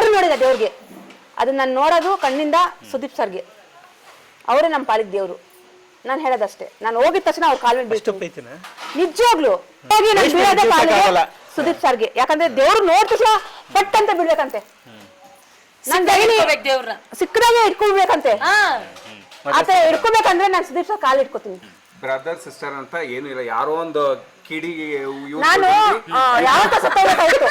ಯಾರು ನೋಡಿಲ್ಲ ದೇವ್ರಿಗೆ. ಅದನ್ನ ನಾನು ನೋಡೋದು ಕಣ್ಣಿಂದ ಸುದೀಪ್ ಸರ್ಗೆ. ಅವರೇ ನಮ್ಮ ಪಾಲಿಗೆ ದೇವ್ರು. ನಾನು ಹೇಳೋದಷ್ಟೇ. ನಾನು ಹೋಗಿದ ತಕ್ಷಣ ಅವ್ರ ಕಾಲ್ ಮೇಲೆ ನಿಜವಾಗ್ಲು. ಹೋಗಿ ನಾನು ಬೀಳೋದೇ ಕಾಲಿಗೆ ಸುದೀಪ್ ಸರ್ಗೆ. ಯಾಕಂದ್ರೆ ದೇವ್ರು ನೋಡಿದ ತಕ್ಷಣ ಪಟ್ ಅಂತ ಬೀಳ್ಬೇಕಂತೆ. ನಾನು ಡೈಲಿ ಇಟ್ಕೋಬೇಕು ದೇವ್ರನ್ನ ಸಿಕ್ಕದಾಗೆ ಇಟ್ಕೊಳ್ಬೇಕಂತೆ. ಹಾ. ಆತರ ಇಟ್ಕೋಬೇಕಂದ್ರೆ ನಾನು ಸುದೀಪ್ ಸರ್ ಕಾಲ್ ಇಟ್ಕೋತೀನಿ. ಬ್ರದರ್ ಸಿಸ್ಟರ್ ಅಂತ ಏನು ಇಲ್ಲ. ಯಾರೋ ಒಂದು ಕಿಡಿಗೆ ಇವ್ರು ನಾನು ಯಾವತ್ತೋ ಸತ್ತೋಗ್ಬೇಕಾಯ್ತು.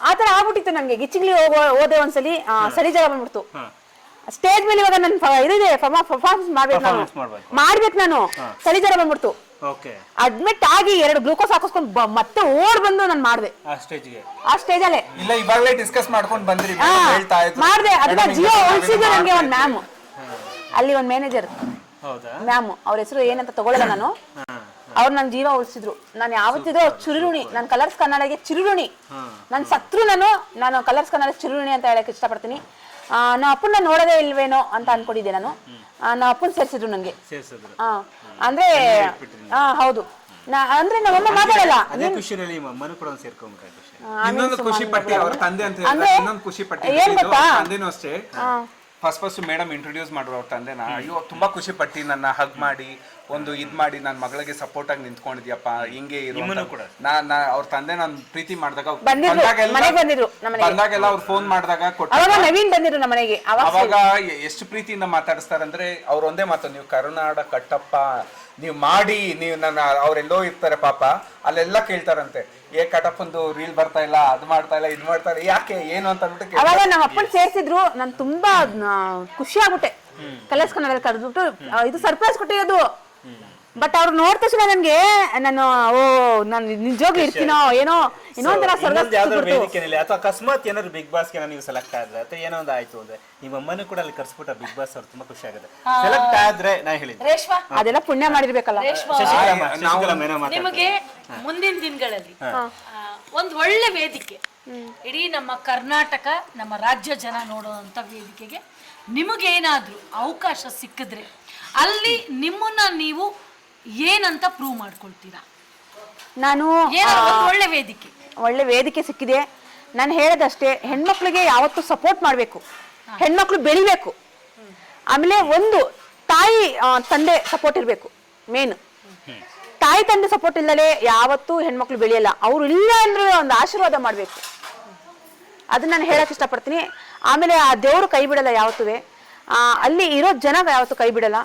ಆತರ ಆಗ್ಬಿಟ್ಟಿತ್ತು ನನಗೆ ಗಿಚ್ಚಿಗ್ಲಿ ಹೋಗೋ ಹೋದೆ ಒಂದ್ಸಲಿ ಆ, ಸರಿ ಜಾಗ ಬಂದ್ಬಿಡ್ತು. ಸ್ಟೇಜ್ ಮೇಲೆ ಇವಾಗ ನನ್ ಇದಿದೆ ಪರ್ಫಾರ್ಮೆನ್ಸ್ ಮಾಡ್ಬೇಕು ನಾನು. ಮಾಡ್ಬೇಕು. ಮಾಡ್ಬೇಕು ನಾನು. ಸರಿ ಜಾಗ ಬಂದ್ಬಿಡ್ತು. ಓಕೆ ಅಡ್ಮಿಟ್ ಆಗಿ ಎರಡು ಗ್ಲೂಕೋಸ್ ಹಾಕಿಸ್ಕೊಂಡು ಮತ್ತೆ ಓಡ್ ಬಂದು ನಾನು ಮಾಡಿದೆ. ಆ ಸ್ಟೇಜ್ ಅಲ್ಲೇ. ಸ್ಟೇಜಲ್ಲೇ ಇಲ್ಲ ಇವಾಗಲೇ ಡಿಸ್ಕಸ್ ಮಾಡ್ಕೊಂಡು ಬಂದ್ರಿ. ಮಾಡಿದೆ. ಅದನ್ನ ಜಿಯೋ ಉಳಿಸಿದ್ರು ನನಗೆ ಒಂದು ಮ್ಯಾಮ್ ಅಲ್ಲಿ ಒಂದು ಮ್ಯಾನೇಜರ್ ಹೌದಾ? ಮ್ಯಾಮ್ ಅವ್ರ ಹೆಸರು ಏನಂತ ತಗೊಳ್ಳಲ್ಲ ನಾನು. ಅವ್ರು ನನ್ನ ಜೀವ ಉಳಿಸಿದ್ರು. ನಾನು ಯಾವತ್ತಿದ್ರು ಚುರುರುಣಿ ನಾನು ಕಲರ್ಸ್ ಕನ್ನಡಗೆ ಚಿರುರುಣಿ. ನಾನು ಸತ್ರು ನಾನು ನಾನು ಕಲರ್ಸ್ ಕನ್ನಡ ಚಿರುರುಣಿ ಅಂತ ಹೇಳಕ್ ಇಷ್ಟಪಡ್ತೀನಿ. ಆ, ನಾ ಅಪ್ಪನ ನೋಡೋದೇ ಇಲ್ವೇನೋ ಅಂತ ಅನ್ಕೊಂಡಿದ್ದೆ ನಾನು. ಆ, ನಾ ಅಪ್ಪನ ಸೇರಿಸಿದ್ರು ನನಗೆ ಅಂದ್ರೆ ಹಾ ಹೌದು. ನಾ ಅಂದ್ರೆ ನಮ್ಮಮ್ಮ ಮಾತಾಡಲ್ಲ. ಖುಷಿ ಇನ್ನೊಂದು ಖುಷಿ ಪಟ್ಟಿ ಅವ್ರ ತಂದೆ ಅಂತ ಇನ್ನೊಂದು ಖುಷಿ ಪಟ್ಟಿ ಅಷ್ಟೇ. ಫಸ್ಟ್ ಫಸ್ಟ್ ಮೇಡಮ್ ಇಂಟ್ರೊಡ್ಯೂಸ್ ಮಾಡಿದ್ರು ಅವ್ರ ತಂದೆನ ಅಯ್ಯೋ ತುಂಬಾ ಖುಷಿ ಪಟ್ಟಿ ನನ್ನ ಹಗ್ ಮಾಡಿ ಒಂದು ಇದ್ ಮಾಡಿ ನನ್ನ ಮಗಳಿಗೆ ಸಪೋರ್ಟ್ ಆಗಿ ನಿಂತ್ಕೊಂಡಿದ್ಯಪ್ಪ ಹಿಂಗೆ ಇರು ಅಂತ. ನಾ ನಾ ಅವ್ರ ತಂದೆ ನಾನು ಪ್ರೀತಿ ಮಾಡಿದಾಗ ಬಂದಿದ್ರು, ಬಂದಾಗೆಲ್ಲ- ಮನೆಗ್ ಬಂದಿದ್ರು ನಮ್ಮ ಮನೆಗೆ. ಬಂದಾಗೆಲ್ಲ ಅವ್ರು ಫೋನ್ ಮಾಡಿದಾಗ ಕೊಟ್ಟ ಅವಾಗ ನವೀನ್ ಬಂದಿದ್ರು ನಮ್ಮ ಮನೆಗೆ ಅವಾಗ ಅವಾಗ ಎ- ಎಷ್ಟು ಪ್ರೀತಿಯಿಂದ ಮಾತಾಡಿಸ್ತಾರಂದ್ರೆ ಅವ್ರ ಒಂದೇ ಮಾತು ನೀವು ಕರುನಾಡ ಕಟ್ಟಪ್ಪ ನೀವು ಮಾಡಿ ನೀವು ನನ್ನ ಅವರೆಲ್ಲೋ ಇರ್ತಾರೆ ಪಾಪ ಅಲ್ಲೆಲ್ಲ ಕೇಳ್ತಾರಂತೆ. ಏ ಕಟಪ್ಪಂದು ರೀಲ್ ಬರ್ತಾ ಇಲ್ಲ ಅದು ಮಾಡ್ತಾ ಇಲ್ಲ ಇದು ಮಾಡ್ತಾ ಇಲ್ಲ ಯಾಕೆ ಏನು ಅಂತ ಅಂದ್ಬಿಟ್ಟು ಕೇಳ್ತಾರೆ. ಅವಾಗ ನಮ್ಮ ಅಪ್ಪನ ಸೇರ್ಸಿದ್ರು ನಾನು ತುಂಬಾ ಖುಷಿ ಆಗ್ಬಿಟ್ಟೆ. ಕಲರ್ಸ್ ಕನ್ನಡ ಕರೆದ್ಬಿಟ್ಟು ಇದು ಸರ್ಪ್ರೈಸ್ ಕೊಟ್ಟಿರೋದು. ಬಟ್ ಅವ್ರು ನೋಡ್ತಾ ತಕ್ಷಣ ನನ್ಗೆ ನಾನು ಓ ನಾನು ನಿಜವಾಗ್ಲೂ ಇರ್ತೀನೋ ಏನೋ ಏನೋ ಒಂಥರ ಸ್ವರ್ಗ ಇನ್ನೊಂದು ಯಾವ್ದಾದ್ರು ಸಿಕ್ಬಿಡ್ತು. ವೇದಿಕೆನಲ್ಲಿ ಅಥವಾ ಅಕಸ್ಮಾತ್ ಏನಾದ್ರು ಬಿಗ್ ಬಾಸ್ಗೆ ನೀವು ಸೆಲೆಕ್ಟ್ ಆದ್ರೆ ಅಥವಾ ಏನೋ ಒಂದು ಆಯ್ತು ಅಂದ್ರೆ ನಿಮ್ಮ ಅಮ್ಮನೂ ಕೂಡ ಅಲ್ಲಿ ಕರ್ಸ್ಬಿಟ್ಟ ಬಿಗ್ ಬಾಸ್ ಅವ್ರು ತುಂಬಾ ಖುಷಿ ಆಗುತ್ತೆ. ಸೆಲೆಕ್ಟ್ ಆದ್ರೆ ನಾ ಹೇಳಿದ್ದೆ. ರೇಷ್ಮಾ. ಅದೆಲ್ಲ ಪುಣ್ಯ ಮಾಡಿರ್ಬೇಕಲ್ಲ. ರೇಷ್ಮಾ. ಶಶಿಕಲಮ್ಮ ಶಶಿಕಲಮ್ಮ ಏನೋ ಮಾತಾಡ್ತಾರೆ. ನಿಮಗೆ ಮುಂದಿನ ದಿನಗಳಲ್ಲಿ ಆ, ಒಂದ್ ಒಳ್ಳೆ ವೇದಿಕೆ. ಇಡೀ ನಮ್ಮ ಕರ್ನಾಟಕ ನಮ್ಮ ರಾಜ್ಯ ಜನ ನೋಡುವಂತ ವೇದಿಕೆಗೆ ನಿಮಗೇನಾದ್ರೂ ಅವಕಾಶ ಸಿಕ್ಕಿದ್ರೆ ಅಲ್ಲಿ ನಿಮ್ಮನ್ನ ನೀವು ಏನಂತ ಪ್ರೂವ್ ಮಾಡ್ಕೊಳ್ತೀರಾ? ನಾನು ಏನಾದ್ರು ಒಂದ್ ಒಳ್ಳೆ ವೇದಿಕೆ. ಒಳ್ಳೆ ವೇದಿಕೆ ಸಿಕ್ಕಿದೆ. ನಾನು ಹೇಳೋದಷ್ಟೇ ಹೆಣ್ಮಕ್ಳಿಗೆ ಯಾವತ್ತೂ ಸಪೋರ್ಟ್ ಮಾಡಬೇಕು. ಹೆಣ್ಮಕ್ಳು ಬೆಳಿಬೇಕು. ಆಮೇಲೆ ಒಂದು ತಾಯಿ ಆ, ತಂದೆ ಸಪೋರ್ಟ್ ಇರಬೇಕು ಮೇನ್ ತಾಯಿ ತಂದೆ ಸಪೋರ್ಟ್ ಇಲ್ಲದೆ ಯಾವತ್ತೂ ಹೆಣ್ಮಕ್ಳು ಬೆಳೆಯಲ್ಲ. ಅವ್ರು ಇಲ್ಲ ಅಂದ್ರೆ ಒಂದು ಆಶೀರ್ವಾದ ಮಾಡಬೇಕು. ಅದನ್ನ ನಾನು ಹೇಳಕ್ ಇಷ್ಟಪಡ್ತೀನಿ. ಆಮೇಲೆ ಆ ದೇವರು ಕೈ ಬಿಡಲ್ಲ ಯಾವತ್ತೂ ಅಲ್ಲಿ ಇರೋ ಜನ ಯಾವತ್ತೂ ಕೈ ಬಿಡಲ್ಲ.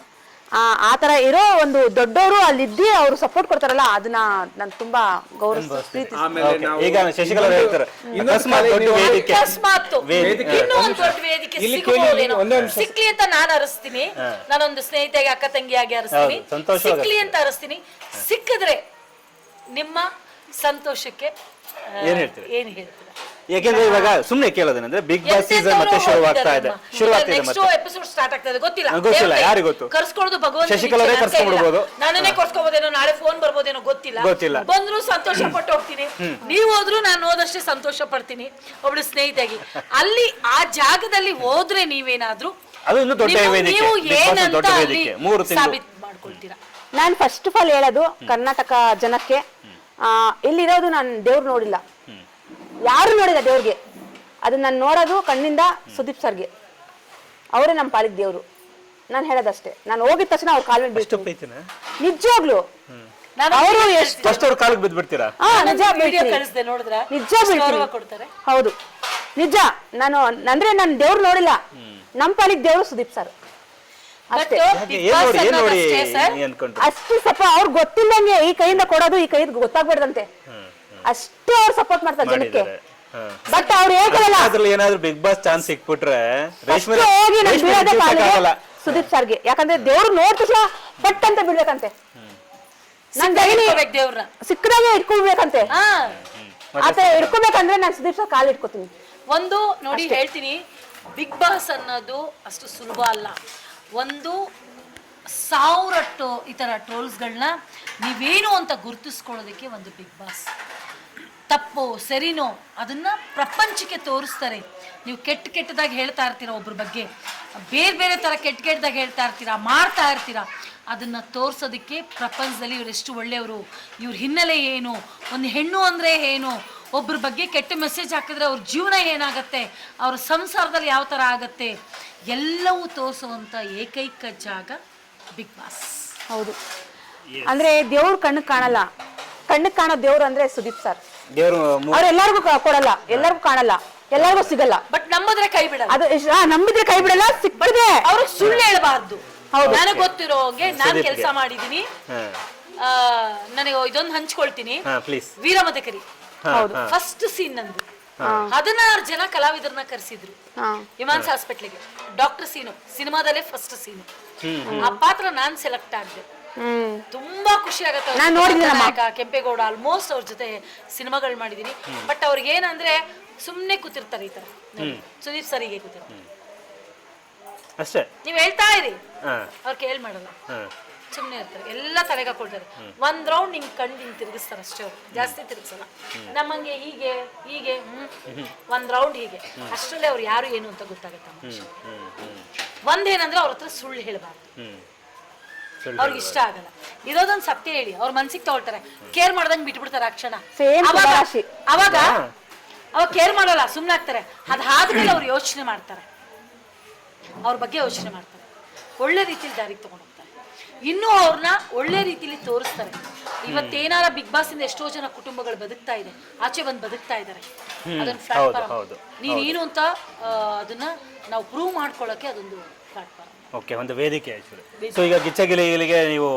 ಆ, ತರ ಇರೋ ಒಂದು ದೊಡ್ಡವರು ಅಲ್ಲಿದ್ದಿ ಅವ್ರು ಸಪೋರ್ಟ್ ಕೊಡ್ತಾರಲ್ಲ ಅದನ್ನ ನಾನು ತುಂಬಾ ಗೌರವ ಪ್ರೀತಿ. ಆಮೇಲೆ ನಾವು ಈಗ ಶಶಿಕಲಾ ಅವ್ರು ಹೇಳ್ತಾರೆ ಇನ್ನೊಂದು ಅಕಸ್ಮಾತ್ ದೊಡ್ಡ ವೇದಿಕೆ. ಅಕಸ್ಮಾತ್ ವೇದಿಕೆ. ಇನ್ನೂ ಒಂದ್ ದೊಡ್ಡ ವೇದಿಕೆ ಇಲ್ಲಿ ಕೇಳಿ, ಸಿಗ್ಬೋದೇನೋ. ಒಂದೊಂದು ಸ- ಸಿಕ್ಲಿ ಅಂತ ನಾನು ಅರಸ್ತೀನಿ. ನಾನೊಂದು ಸ್ನೇಹಿತೆಗೆ ಅಕ್ಕ ತಂಗಿಯಾಗಿ ಅರಸ್ತೀನಿ. ಹೌದು, ಸಂತೋಷವಾಗಿ ಸಿಕ್ಲಿ ಅಂತ ಅರಸ್ತೀನಿ. ಸಿಕ್ಕಿದ್ರೆ ನಿಮ್ಮ ಸಂತೋಷಕ್ಕೆ ಆ, ಏನ್ ಹೇಳ್ತೀರಿ? ಏನ್ ಹೇಳ್ತೀರಾ? ಯಾಕೆಂದ್ರೆ ಇವಾಗ ಸುಮ್ನೆ ಕೇಳೋದೇನಂದ್ರೆ ಬಿಗ್ ಬಾಸ್ ಸೀಸನ್ ಮತ್ತೆ ಶುರುವಾಗ್ತಾ ಇದೆ. ಶುರುವಾಗ್ತಿದೆ ನೆಕ್ಸ್ಟ್ ಮತ್ತೆ. ಎಪಿಸೋಡ್ ಸ್ಟಾರ್ಟ್ ಆಗ್ತಾ ಇದೆ. ಗೊತ್ತಿಲ್ಲ. ಗೊತ್ತಿಲ್ಲ, ಯಾರು ಯಾರಿಗ್ ಗೊತ್ತು? ಕರ್ಸ್ಕೊಳ್ಳೋದು ಭಗವಂತ ಶಶಿಕಲಾ ಅವರೇ ಕರ್ಸ್ಕೊಂಡ್ಬಿಡ್ಬೋದು. ನಾನೇ ಕರ್ಸ್ಕೊಬೋದೇನೋ ನಾಳೆ ಫೋನ್ ಬರ್ಬೋದೇನೋ ಗೊತ್ತಿಲ್ಲ. ಗೊತ್ತಿಲ್ಲ. ಬಂದ್ರು ಸಂತೋಷ ಪಟ್ಟು ಹೋಗ್ತೀನಿ. ನೀವು ಹೋದ್ರು ನಾನು ಹೋದಷ್ಟೇ ಸಂತೋಷ ಪಡ್ತೀನಿ. ಒಬ್ಳು ಸ್ನೇಹಿತೆಗೆ ಅಲ್ಲಿ ಆ ಜಾಗದಲ್ಲಿ ಹೋದ್ರೆ ನೀವೇನಾದ್ರೂ ಅದು ಇನ್ನೂ ದೊಡ್ಡ ನೀವು- ವೇದಿಕೆ. ನೀವು Big Boss ಏನಂತ ದೊಡ್ಡ ಅಲ್ಲಿ ವೇದಿಕೆ. ಮೂರು ತಿಂಗಳು. ಸಾಬೀತ್ ಮಾಡ್ಕೊಳ್ತೀರಾ? ನಾನು ಫಸ್ಟ್ ಆಫ್ ಆಲ್ ಹೇಳೋದು ಕರ್ನಾಟಕ ಜನಕ್ಕೆ. ಆ, ಇಲ್ಲಿರೋದು ನಾನು ದೇವ್ರು ನೋಡಿಲ್ಲ. ಯಾರು ನೋಡಿಲ್ಲ ದೇವ್ರಿಗೆ. ಅದನ್ನ ನಾನು ನೋಡೋದು ಕಣ್ಣಿಂದ ಸುದೀಪ್ ಸರ್ಗೆ. ಅವರೇ ನಮ್ಮ ಪಾಲಿಗೆ ದೇವ್ರು. ನಾನು ಹೇಳೋದಷ್ಟೇ. ನಾನು ಹೋಗಿದ ತಕ್ಷಣ ಅವ್ರ ಕಾಲ್ ಮೇಲೆ ಅಷ್ಟು ಬೀಳ್ತೀನಿ ನಿಜವಾಗ್ಲು. ನಾನು ಅವರು ಎಷ್ಟು ಫಸ್ಟ್ ಅವ್ರ ಕಾಲಿಗೆ ಬಿದ್ದು ಬಿಡ್ತೀರಾ ಹಾ ನಿಜ ವಿಡಿಯೋ ಬೀಳ್ತೀನಿ. ಕಳಿಸ್ದೆ ನೋಡಿದ್ರ? ನಿಜ ಗೌರವ ಬೀಳ್ತೀನಿ ಕೊಡ್ತಾರೆ. ಹೌದು. ನಿಜ. ನಾನು ಅಂದ್ರೆ ನಾನು ದೇವ್ರು ನೋಡಿಲ್ಲ. ನಮ್ಮ ಪಾಲಿಗೆ ದೇವ್ರು ಸುದೀಪ್ ಸರ್. ಅಷ್ಟೇ. ಯಾಕೆ? ಏನ್ ನೋಡಿ ಏನ್ ನೋಡಿ ಅನ್ಕೊಂಡ್ರು? ಅಷ್ಟು ಸ್ವಲ್ಪ ಅವ್ರು ಗೊತ್ತಿಲ್ಲಂಗೆ ಈ ಕೈಯಿಂದ ಕೊಡೋದು ಈ ಕೈಯಿಂದ ಗೊತ್ತಾಗ್ಬಿಡ್ದಂತೆ. ಅಷ್ಟು ಅವ್ರು ಸಪೋರ್ಟ್ ಮಾಡ್ತಾರೆ ಜನಕ್ಕೆ. ಮಾಡಿದ್ದಾರೆ. ಬಟ್ ಅವ್ರು ಹೇಗಿರಲ್ಲ ಅದ್ರಲ್ಲಿ ಏನಾದ್ರು ಬಿಗ್ ಬಾಸ್ ಚಾನ್ಸ್ ಸಿಕ್ಬಿಟ್ರೆ ರೇಷ್ಮೆ First ಹೋಗಿ ನಾನು ರೇಷ್ಮೆ ಬೀಳೋದೇ ಕಾಲಿಗೆ ಆಗಲ್ಲ. ಸುದೀಪ್ ಸರ್ಗೆ. ಯಾಕಂದ್ರೆ ದೇವ್ರು ನೋಡ್ತಾ ಬಟ್ ಪಟ್ ಅಂತ ಬಿಡ್ಬೇಕಂತೆ ನಾನ್ ಡೈಲಿ ಇಟ್ಕೋಬೇಕು ದೇವ್ರನ್ನ. ಸಿಕ್ಕದಾಗೆ ಇಟ್ಕೊಳ್ಬೇಕಂತೆ. ಹಾ. ಆತರ ಇಟ್ಕೋಬೇಕಂದ್ರೆ ನಾನು ಸುದೀಪ್ ಸರ್ ಕಾಲ್ ಇಟ್ಕೋತೀನಿ. ಒಂದು ನೋಡಿ ಹೇಳ್ತೀನಿ ಬಿಗ್ ಬಾಸ್ ಅನ್ನೋದು ಅಷ್ಟು ಸುಲಭ ಅಲ್ಲ. ಒಂದು ಸಾವಿರಟ್ಟು ಈ ಥರ ಟ್ರೋಲ್ಸ್ಗಳನ್ನ ನೀವೇನು ಅಂತ ಗುರುತಿಸ್ಕೊಳ್ಳೋದಕ್ಕೆ ಒಂದು ಬಿಗ್ ಬಾಸ್ ತಪ್ಪು ಸರಿನೋ ಅದನ್ನು ಪ್ರಪಂಚಕ್ಕೆ ತೋರಿಸ್ತಾರೆ. ನೀವು ಕೆಟ್ಟ ಕೆಟ್ಟದಾಗಿ ಹೇಳ್ತಾ ಇರ್ತೀರ ಒಬ್ರ ಬಗ್ಗೆ ಬೇರೆ ಬೇರೆ ಥರ ಕೆಟ್ಟ ಕೆಟ್ಟದಾಗಿ ಹೇಳ್ತಾ ಇರ್ತೀರಾ ಮಾಡ್ತಾ ಇರ್ತೀರಾ ಅದನ್ನು ತೋರಿಸೋದಕ್ಕೆ ಪ್ರಪಂಚದಲ್ಲಿ ಇವ್ರು ಎಷ್ಟು ಒಳ್ಳೆಯವರು ಇವ್ರ ಹಿನ್ನೆಲೆ ಏನು ಒಂದು ಹೆಣ್ಣು ಅಂದರೆ ಏನು ಒಬ್ಬರ ಬಗ್ಗೆ ಕೆಟ್ಟ ಮೆಸೇಜ್ ಹಾಕಿದ್ರೆ ಅವ್ರ ಜೀವನ ಏನಾಗುತ್ತೆ ಅವ್ರ ಸಂಸಾರದಲ್ಲಿ ಯಾವ ಥರ ಆಗುತ್ತೆ ಎಲ್ಲವೂ ತೋರಿಸುವಂಥ ಏಕೈಕ ಜಾಗ ಬಿಗ್ ಬಾಸ್ ಹೌದು. ಅಂದರೆ ದೇವ್ರ ಕಣ್ಣು ಕಾಣಲ್ಲ. ಕಣ್ಣು ಕಾಣೋ ದೇವ್ರು ಅಂದರೆ ಸುದೀಪ್ ಸರ್. ದೇವರು ಅವ್ರು ಎಲ್ಲರಿಗೂ ಕೊಡಲ್ಲ ಎಲ್ಲರಿಗೂ ಕಾಣಲ್ಲ ಎಲ್ಲರಿಗೂ ಸಿಗಲ್ಲ. ಬಟ್ ನಂಬಿದ್ರೆ ಕೈ ಬಿಡಲ್ಲ. ಅದು ಆ, ನಂಬಿದ್ರೆ ಕೈ ಬಿಡಲ್ಲ ಸಿಕ್ಕಿದೆ ಅವ್ರಿಗೆ ಸುಳ್ಳು ಹೇಳಬಾರ್ದು. ನನಗೆ ಗೊತ್ತಿರೋ ಹಾಗೆ ನಾನು ಸುದೀಪ್ಗೆ. ಕೆಲಸ ಮಾಡಿದ್ದೀನಿ ಹಾಂ. ಆ, ನನಗೆ ಇದೊಂದು ಹಂಚ್ಕೊಳ್ತೀನಿ. ಹಾಂ ಪ್ಲೀಸ್ ವೀರಮದಕರಿ ಹೌದು. ಫಸ್ಟ್ ಸೀನ್ ನಂದು. ಹದಿನಾರು ಜನ ಕಲಾವಿದರನ್ನ ಕರೆಸಿದ್ರು. ಹಾ. ಇಮಾನ್ಸ್ ಹಾಸ್ಪಿಟ್ಲಿಗೆ. Doctor scene. ಸಿನಿಮಾದಲ್ಲೇ ಫಸ್ಟ್ ಸೀನು ಆ ಪಾತ್ರ ನಾನ್ ಸೆಲೆಕ್ಟ್ ಆಗಿದೆ. ತುಂಬಾ ಖುಷಿ ಆಗತ್ತೆ ಅವ್ರ. ನಾನ್. ನಾಯಕ, ಕೆಂಪೇಗೌಡ ಆಲ್ಮೋಸ್ಟ್ ಅವ್ರ ಜೊತೆ ಸಿನಿಮಾಗಳು ಮಾಡಿದೀನಿ. ಬಟ್ ಅವ್ರಿಗೆ ಏನಂದ್ರೆ ಸುಮ್ನೆ ಕೂತಿರ್ತಾರೆ ಈ ತರ. ಸುದೀಪ್ ಸರಿಗೆ ಕೂತಿರ್ತಾರೆ. ಅಷ್ಟೇ. ನೀವ್ ಹೇಳ್ತಾ ಇರಿ. ಹಾಂ. ಅವ್ರು ಕೇಳ್ ಮಾಡಲ್ಲ. ಸುಮ್ನೆ ಸುಮ್ಮನೆ ಇರ್ತಾರೆ. ಎಲ್ಲ ತಲೆಗೆ ಹಾಕೊಳ್ತಾರೆ. ಒಂದ್ ರೌಂಡ್ ಹಿಂಗ್ ಕಣ್ಣು ಹಿಂಗ್ ತಿರುಗಿಸ್ತಾರೆ ಅಷ್ಟೇ ಅವ್ರು. ಜಾಸ್ತಿ ತಿರುಗಿಸಲ್ಲ. ನಮ್ಮಂಗೆ ಹೀಗೆ ಹೀಗೆ ಹ್ಮ್. ಒಂದ್ ರೌಂಡ್ ಹೀಗೆ. ಅಷ್ಟರಲ್ಲೇ ಅವ್ರು ಯಾರು ಏನು ಅಂತ ಗೊತ್ತಾಗುತ್ತೆ ಒಂದೇನಂದ್ರೆ ಅವ್ರ ಹತ್ರ ಸುಳ್ಳು ಹೇಳಬಾರ್ದು. ಹ್ಞೂ ಅವ್ರಿಗೆ ಇಷ್ಟ ಆಗಲ್ಲ. ಇರೋದೊಂದು ಸತ್ಯ ಹೇಳಿ ಅವ್ರ ಮನ್ಸಿಗೆ ತಗೊಳ್ತಾರೆ. ಕೇರ್ ಮಾಡ್ದಂಗೆ ಬಿಟ್ಬಿಡ್ತಾರೆ ಆ ಕ್ಷಣ. Same ಅವಾಗ. ಅವಾಗ ಅವಾಗ ಕೇರ್ ಮಾಡಲ್ಲ ಸುಮ್ಮನೆ ಆಗ್ತಾರೆ ಅದಾದ್ಮೇಲೆ ಅವ್ರು ಯೋಚನೆ ಮಾಡ್ತಾರೆ. ಅವ್ರ ಬಗ್ಗೆ ಯೋಚನೆ ಮಾಡ್ತಾರೆ. ಒಳ್ಳೆ ರೀತಿಲಿ ದಾರಿಗೆ ತಗೊಂಡು ಹೋಗ್ತಾರೆ ಇನ್ನೂ ಅವ್ರನ್ನ ಒಳ್ಳೆ ರೀತಿಲಿ ತೋರಿಸ್ತಾರೆ. ಇವತ್ತೇನಾರ ಬಿಗ್ ಬಾಸ್ ಇಂದ ಎಷ್ಟೋ ಜನ ಕುಟುಂಬಗಳು ಬದುಕ್ತಾ ಇದೆ. ಆಚೆ ಬಂದು ಬದುಕ್ತಾ ಇದ್ದಾರೆ ಅದೊಂದು ಹೌದು, ಪ್ಲಾಟ್ಫಾರ್ಮ್ ಹೌದು, ನೀನೇನು ಅಂತ ಆ, ಅದನ್ನ ನಾವು ಪ್ರೂವ್ ಮಾಡ್ಕೊಳ್ಳೋಕೆ ಅದೊಂದು ಪ್ಲಾಟ್ಫಾರ್ಮ್ ಓಕೆ ಒಂದು ವೇದಿಕೆ ಆ್ಯಕ್ಚುಲಿ ಸೊ ಈಗ ಗಿಚ್ಚಗಿಲಿಗೆ ನೀವು